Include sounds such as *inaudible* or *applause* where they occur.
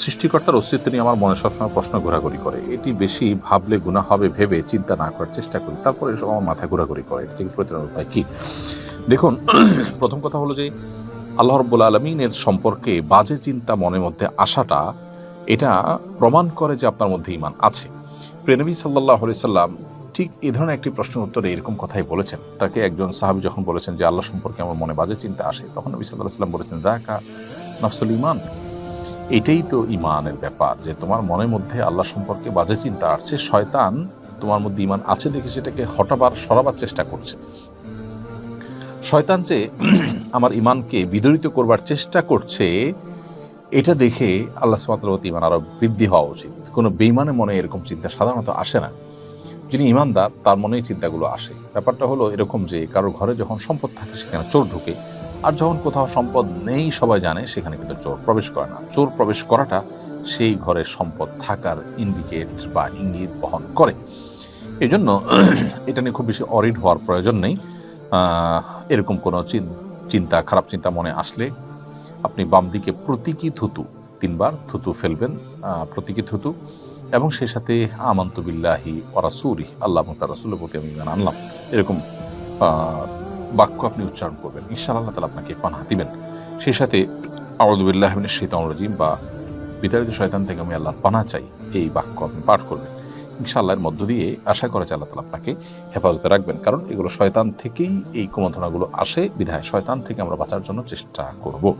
সৃষ্টিকর্তার অস্তিত্ব নিয়ে আমার মনে সবসময় প্রশ্ন ঘোরাঘুরি করে। এটি বেশি ভাবলে গুণা হবে ভেবে চিন্তা না করার চেষ্টা করি। তারপরে এসব আমার মাথায় ঘোরাঘুরি করে। এটি থেকে প্রতিরোধ উপায় কী? দেখুন, *clears throat* প্রথম কথা হলো যে, আল্লাহ রব্বুল আলমিনের সম্পর্কে বাজে চিন্তা মনের মধ্যে আসাটা এটা প্রমাণ করে যে আপনার মধ্যে ইমান আছে। প্রেনবী সাল্লাহ সাল্লাম ঠিক এ ধরনের একটি প্রশ্নের উত্তরে এরকম কথাই বলেছেন। তাকে একজন সাহাবি যখন বলেছেন যে, আল্লাহ সম্পর্কে আমার মনে বাজে চিন্তা আসে, তখন নবী সাল্লাহ সাল্লাম বলেছেন, রাকা নফসুল ইমান এটাই তো ইমানের ব্যাপার, যে তোমার মনের মধ্যে আল্লাহ সম্পর্কে বাজে চিন্তা আসছে, শয়তান তোমার মধ্যে ইমান আছে দেখে সেটাকে হটাবার, সরাবার চেষ্টা করছে। শয়তান যে *clears throat* আমার ইমানকে বিদরিত করবার চেষ্টা করছে, এটা দেখে আল্লাহ সুমাতলবতী ইমান আরও বৃদ্ধি হওয়া উচিত। কোনো বেইমানের মনে এরকম চিন্তা সাধারণত আসে না। যিনি ইমানদার তার মনেই চিন্তাগুলো আসে। ব্যাপারটা হলো এরকম যে কারোর ঘরে যখন সম্পদ থাকে, সেখানে চোর ঢুকে আর যখন কোথাও সম্পদ নেই, সবাই জানে সেখানে কিন্তু চোর প্রবেশ করে না। চোর প্রবেশ করাটা সেই ঘরে সম্পদ থাকার ইন্ডিকেট বা ইঙ্গিত বহন করে। এই জন্য *clears throat* এটা নিয়ে খুব বেশি অরিড হওয়ার প্রয়োজন নেই। এরকম কোনো চিন- চিন্তা, খারাপ চিন্তা মনে আসলে আপনি বাম দিকে প্রতীকী থুতু তিনবার থুতু ফেলবেন প্রতীকী থুতু এবং সেই সাথে আমন্ত বিল্লাহি ওরাসুরি আল্লাহ তার রাসুলের প্রতি আমি আনলাম। এরকম বাক্য আপনি উচ্চারণ করবেন। ঈশ্বর আল্লাহ তালা আপনাকে পানা দিবেন। সেই সাথে আউদুবিল্লাহ শৈতান রাজিম বা বিতাড়িত শয়তান থেকে আমি আল্লাহর পানা চাই, এই বাক্য আপনি পাঠ করবেন। ইনশাআল্লাহর মধ্য দিয়ে আশা করা যায় আল্লাহ তালা আপনাকে হেফাজতে রাখবেন। কারণ এগুলো শয়তান থেকেই এই কুমন্ত্রণাগুলো আসে। বিধায় শয়তান থেকে আমরা বাঁচার জন্য চেষ্টা করব।